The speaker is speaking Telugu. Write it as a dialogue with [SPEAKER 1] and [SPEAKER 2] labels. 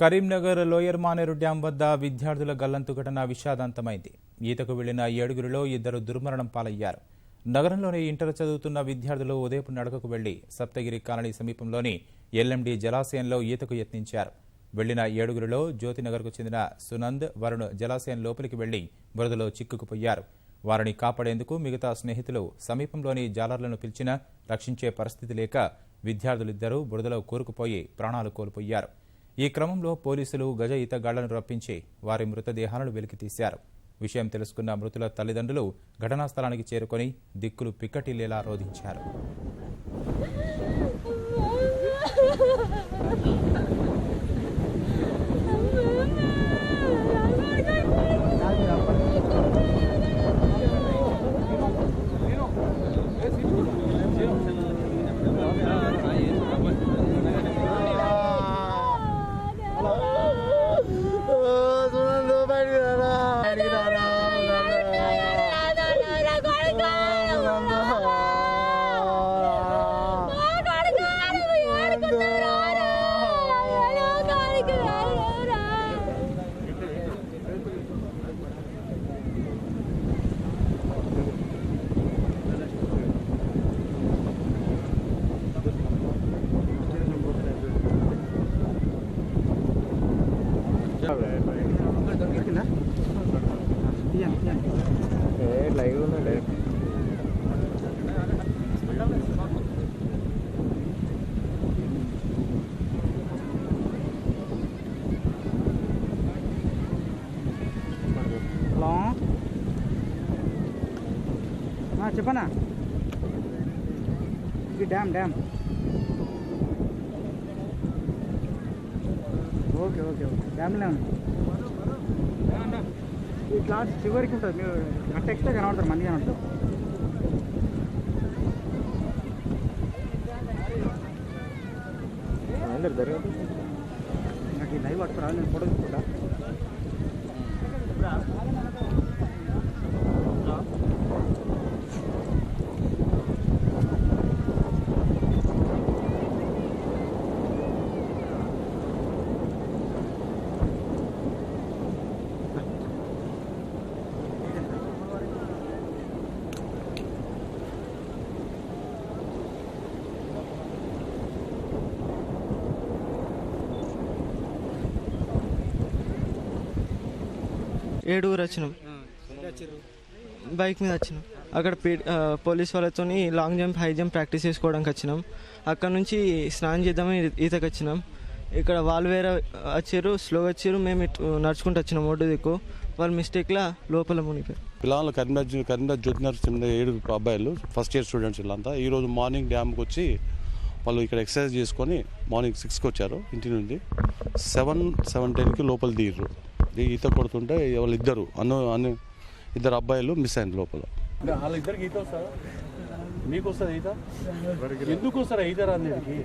[SPEAKER 1] కరీంనగర్ లోయర్ మానేరు డ్యాం వద్ద విద్యార్థుల గల్లంతు ఘటన విషాదాంతమైంది. ఈతకు వెళ్ళిన ఏడుగురిలో ఇద్దరు దుర్మరణం పాలయ్యారు. నగరంలోని ఇంటర్ చదువుతున్న విద్యార్థులు ఉదయపు నడకకు వెళ్ళి సప్తగిరి కాలనీ సమీపంలోని ఎల్ఎండి జలాశయంలో ఈతకు యత్నించారు. వెళ్ళిన ఏడుగురిలో జ్యోతినగర్కు చెందిన సునంద్ వరుణ్ జలాశయం లోపలికి వెళ్ళి బురదలో చిక్కుకుపోయారు. వారిని కాపాడేందుకు మిగతా స్నేహితులు సమీపంలోని జాలర్లను పిలిచినా రక్షించే పరిస్థితి లేక విద్యార్థులిద్దరూ బురదలో కూరుకుపోయి ప్రాణాలు కోల్పోయారు. ఈ క్రమంలో పోలీసులు గజ ఈతగాళ్ళను రప్పించి వారి మృతదేహాలను వెలికితీశారు. విషయం తెలుసుకున్న మృతుల తల్లిదండ్రులు ఘటనా స్థలానికి చేరుకొని దిక్కులు పిక్కటిల్లేలా రోధించారు.
[SPEAKER 2] హలో ఆ, చెప్పనా ఇది dam dam okay okay okay. డ్యామ్లో ఉంది ఈ క్లాస్ చివరికి ఉంటుంది మీరు కట్ట ఎక్కితే కనబడతారు మంది కనబడతారు. నాకు ఈ లైవ్ పట్టుకురా నేను ఫోటో తీసుకుంటా.
[SPEAKER 3] ఏడుగురు వచ్చినాం. బైక్ మీద వచ్చినాం. అక్కడ పీ- పోలీస్ వాళ్ళతో long jump high jump practice చేసుకోవడానికి వచ్చినాం. అక్కడ నుంచి స్నానం చేద్దామని ఈతకు వచ్చినాం. ఇక్కడ వాళ్ళు వేరే వచ్చారు స్లోగా వచ్చారు మేము ఇటు నడుచుకుంటూ వచ్చినాం ఒడ్డు దిక్కు. వాళ్ళ మిస్టేక్లా లోపల మునిగిపోయారు.
[SPEAKER 4] పిల్లలు కరీంనగర్ జి- కరీంనగర్ జ్యోతినగర్ చెందిన ఏడు అబ్బాయిలు ఫస్ట్ ఇయర్ స్టూడెంట్స్ వీళ్ళంతా. ఈరోజు మార్నింగ్ డ్యామ్కి వచ్చి వాళ్ళు ఇక్కడ ఎక్సర్సైజ్ చేసుకొని మార్నింగ్ సిక్స్కి వచ్చారు ఇంటి నుండి. సెవెన్ సెవెన్ టెన్కి లోపల దిగిర్రు. ఈత కొడుతుంటే వాళ్ళు ఇద్దరు అన్న అన్న ఇద్దరు అబ్బాయిలు మిస్ అయింది లోపల. వాళ్ళిద్దరికి ఈత వస్తారా? మీకు వస్తుంది ఈత ఎందుకు వస్తారా ఈత రానికి